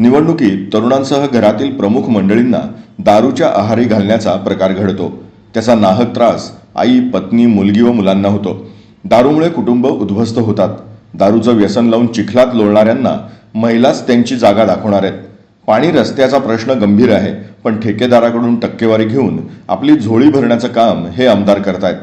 निवडणुकीत तरुणांसह घरातील प्रमुख मंडळींना दारूच्या आहारी घालण्याचा प्रकार घडतो. त्याचा नाहक त्रास आई पत्नी मुलगी व मुलांना होतो. दारूमुळे कुटुंब उद्ध्वस्त होतात. दारूचं व्यसन लावून चिखलात लोळणाऱ्यांना महिलाच त्यांची जागा दाखवणार आहेत. पाणी रस्त्याचा प्रश्न गंभीर आहे पण ठेकेदाराकडून टक्केवारी घेऊन आपली झोळी भरण्याचं काम हे आमदार करतायत.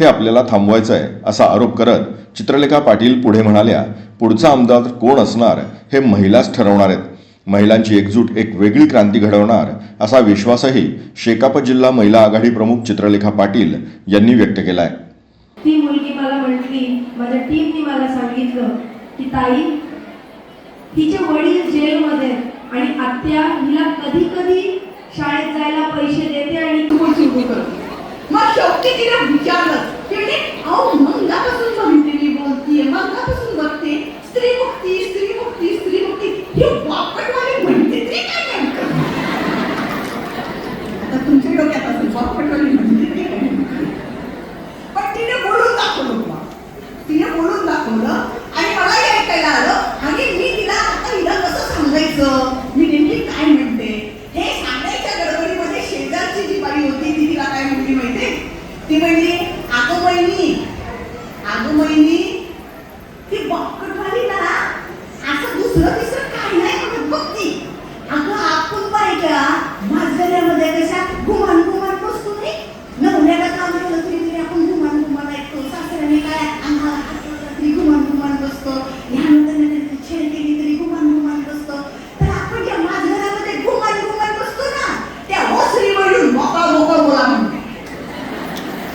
हे आपल्याला थांबवायचं आहे असा आरोप करत चित्रलेखा पाटील पुढे म्हणाल्या पुढचा आमदार कोण असणार हे महिलाच ठरवणार आहेत. महिलांची एकजूट एक वेगळी क्रांती घडवणार असा विश्वासही शेकाप जिल्हा महिला आघाडी प्रमुख चित्रलेखा पाटील यांनी व्यक्त केला आहे ती मुलगी मला म्हटली माझ्या टीमने मला सांगितलं की ताई तिचे वडील जेलमध्ये आणि आत्या हिला कधी कधी शाळेत जायला पैसे देते आणि तू सुरू मग शेवटी तिला विचारलं थांबलं आणि मलाही ऐकायला आलं आणि मी तिला आता हिला कसं सांगायचं? मी नेमकी काय म्हणते? हे सांगायच्या गडबडीमध्ये शेजारची जी बाई होती ती तिला काय म्हणली माहिती ती म्हणली आगो बहिणी आगो बहिणी ती बॉक्कटवाली ना असं दुसरं तिसरं